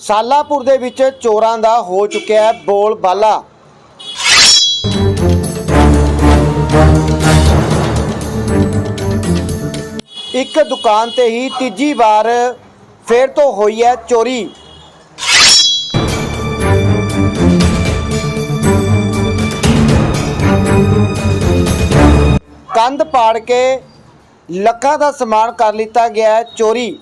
ਸਾਲਾਪੁਰ ਦੇ ਵਿੱਚ ਚੋਰਾਂ ਦਾ ਹੋ ਚੁੱਕਿਆ ਹੈ ਬੋਲ ਬਾਲਾ। ਇੱਕ ਦੁਕਾਨ ਤੇ ਹੀ ਤੀਜੀ ਵਾਰ ਫੇਰ ਤੋਂ ਹੋਈ ਹੈ ਚੋਰੀ। ਕੰਧ ਪਾੜ ਕੇ ਲੱਖਾਂ ਦਾ ਸਮਾਨ ਕਰ ਲਿੱਤਾ ਗਿਆ ਹੈ ਚੋਰੀ।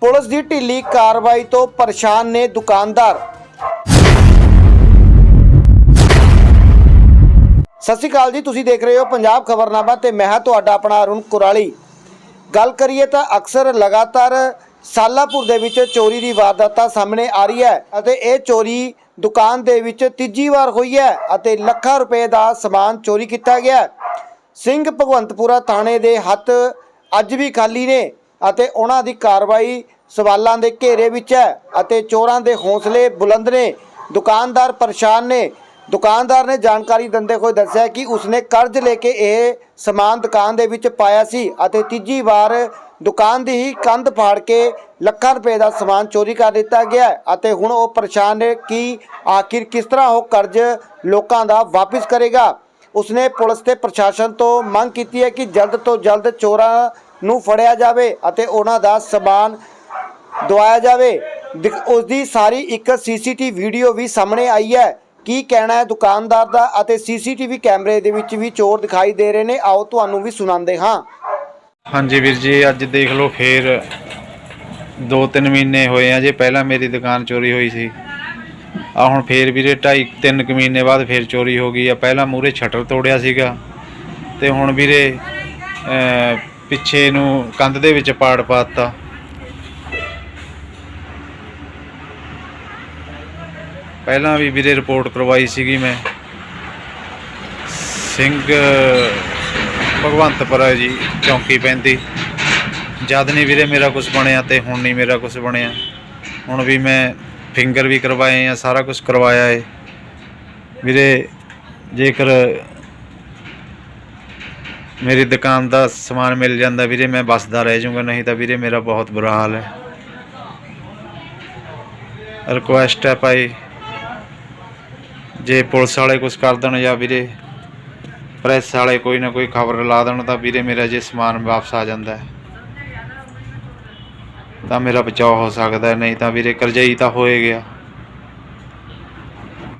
ਪੁਲਿਸ ਦੀ ਢਿੱਲੀ ਕਾਰਵਾਈ ਤੋਂ ਪਰੇਸ਼ਾਨ ਨੇ ਦੁਕਾਨਦਾਰ। ਸਤਿ ਸ਼੍ਰੀ ਅਕਾਲ ਜੀ, ਤੁਸੀਂ ਦੇਖ ਰਹੇ ਹੋ ਪੰਜਾਬ ਖਬਰਨਾਮਾ ਤੇ ਮੈਂ ਹਾਂ ਤੁਹਾਡਾ ਆਪਣਾ ਅਰੁਣ ਕੁਰਾਲੀ। ਗੱਲ ਕਰੀਏ ਤਾਂ ਅਕਸਰ ਲਗਾਤਾਰ ਸਾਲਾਪੁਰ ਦੇ ਵਿੱਚ ਚੋਰੀ ਦੀ ਵਾਰਦਾਤਾਂ ਸਾਹਮਣੇ ਆ ਰਹੀ ਹੈ ਅਤੇ ਇਹ ਚੋਰੀ ਦੁਕਾਨ ਦੇ ਵਿੱਚ ਤੀਜੀ ਵਾਰ ਹੋਈ ਹੈ ਅਤੇ ਲੱਖਾਂ ਰੁਪਏ ਦਾ ਸਮਾਨ ਚੋਰੀ ਕੀਤਾ ਗਿਆ ਸਿੰਘ ਭਗਵੰਤਪੁਰਾ ਥਾਣੇ ਦੇ ਹੱਥ ਅੱਜ ਵੀ ਖਾਲੀ ਨੇ ਅਤੇ ਉਹਨਾਂ ਦੀ ਕਾਰਵਾਈ ਸਵਾਲਾਂ ਦੇ ਘੇਰੇ ਵਿੱਚ ਹੈ ਅਤੇ ਚੋਰਾਂ ਦੇ ਹੌਸਲੇ ਬੁਲੰਦ ਨੇ। ਦੁਕਾਨਦਾਰ ਪਰੇਸ਼ਾਨ ਨੇ। ਦੁਕਾਨਦਾਰ ਨੇ ਜਾਣਕਾਰੀ ਦਿੰਦੇ ਹੋਏ ਦੱਸਿਆ ਕਿ ਉਸਨੇ ਕਰਜ਼ ਲੈ ਕੇ ਇਹ ਸਮਾਨ ਦੁਕਾਨ ਦੇ ਵਿੱਚ ਪਾਇਆ ਸੀ ਅਤੇ ਤੀਜੀ ਵਾਰ ਦੁਕਾਨ ਦੀ ਹੀ ਕੰਧ ਫਾੜ ਕੇ ਲੱਖਾਂ ਰੁਪਏ ਦਾ ਸਮਾਨ ਚੋਰੀ ਕਰ ਦਿੱਤਾ ਗਿਆ ਅਤੇ ਹੁਣ ਉਹ ਪਰੇਸ਼ਾਨ ਨੇ ਕਿ ਆਖਿਰ ਕਿਸ ਤਰ੍ਹਾਂ ਉਹ ਕਰਜ਼ ਲੋਕਾਂ ਦਾ ਵਾਪਸ ਕਰੇਗਾ। ਉਸਨੇ ਪੁਲਿਸ ਤੇ ਪ੍ਰਸ਼ਾਸਨ ਤੋਂ ਮੰਗ ਕੀਤੀ ਹੈ ਕਿ ਜਲਦ ਤੋਂ ਜਲਦ ਚੋਰਾਂ ਨੂੰ ਫੜਿਆ ਜਾਵੇ ਅਤੇ ਉਹਨਾਂ ਦਾ ਸਮਾਨ ਦਵਾਇਆ ਜਾਵੇ। ਦਿਖ- ਉਸ ਦੀ ਸਾਰੀ ਇੱਕ ਸੀਸੀਟੀਵੀ ਵੀਡੀਓ ਵੀ ਸਾਹਮਣੇ ਆਈ ਹੈ। ਕੀ ਕਹਿਣਾ ਹੈ ਦੁਕਾਨਦਾਰ ਦਾ ਅਤੇ ਸੀਸੀਟੀਵੀ ਕੈਮਰੇ ਦੇ ਵਿੱਚ ਵੀ ਚੋਰ ਦਿਖਾਈ ਦੇ ਰਹੇ ਨੇ? ਆਓ ਤੁਹਾਨੂੰ ਵੀ ਸੁਣਾਉਂਦੇ ਹਾਂ। ਹਾਂਜੀ ਵੀਰ ਜੀ, ਅੱਜ ਦੇਖ ਲਓ ਫੇਰ 2-3 ਮਹੀਨੇ ਹੋਏ ਆ ਜੇ ਪਹਿਲਾਂ ਮੇਰੀ ਦੁਕਾਨ ਚੋਰੀ ਹੋਈ ਸੀ। ਆ ਹੁਣ ਫੇਰ ਵੀਰੇ 2.5 3 ਕੁ ਮਹੀਨੇ ਬਾਅਦ ਫੇਰ ਚੋਰੀ ਹੋ ਗਈ ਆ। ਪਹਿਲਾਂ ਮੂਰੇ ਸ਼ਟਰ ਤੋੜਿਆ ਸੀਗਾ ਤੇ ਹੁਣ ਵੀਰੇ ਪਿੱਛੇ ਨੂੰ ਕੰਧ ਦੇ ਵਿੱਚ ਪਾੜ ਪਾਤਾ। ਪਹਿਲਾਂ ਵੀ ਵੀਰੇ ਰਿਪੋਰਟ ਕਰਵਾਈ ਸੀਗੀ ਮੈਂ। ਸਿੰਘ ਭਗਵੰਤਪੁਰਾ ਜੀ ਚੌਂਕੀ ਪੈਂਦੀ। ਜਦ ਨਹੀਂ ਵੀਰੇ ਮੇਰਾ ਕੁਝ ਬਣਿਆ ਤੇ ਹੁਣ ਨਹੀਂ ਮੇਰਾ ਕੁਝ ਬਣਿਆ। ਹੁਣ ਵੀ ਮੈਂ ਫਿੰਗਰ ਵੀ ਕਰਵਾਏ ਆ, ਸਾਰਾ ਕੁਝ ਕਰਵਾਇਆ ਹੈ ਵੀਰੇ, ਜੇਕਰ ਮੇਰੀ ਦੁਕਾਨ ਦਾ ਸਮਾਨ ਮਿਲ ਜਾਂਦਾ ਵੀਰੇ, ਮੈਂ ਬਸਦਾ ਰਹਿ ਜਾਊਂਗਾ, ਨਹੀਂ ਤਾਂ ਵੀਰੇ ਮੇਰਾ ਬਹੁਤ ਬੁਰਾ ਹਾਲ ਹੈ। ਰਿਕੁਐਸਟ ਹੈ ਭਾਈ, ਜੇ ਪੁਲਿਸ ਵਾਲੇ ਕੁਝ ਕਰ ਦੇਣ ਜਾਂ ਵੀਰੇ ਪ੍ਰੈਸ ਵਾਲੇ ਕੋਈ ਨਾ ਕੋਈ ਖਬਰ ਲਾ ਦੇਣ ਤਾਂ ਵੀਰੇ ਮੇਰਾ ਜੇ ਸਮਾਨ ਵਾਪਸ ਆ ਜਾਂਦਾ ਹੈ। ਤਾਂ ਮੇਰਾ ਬਚਾਅ ਹੋ ਸਕਦਾ ਨਹੀਂ ਤਾਂ ਵੀਰੇ ਕਰਜਾਈ ਤਾਂ ਹੋਏ ਗਿਆ।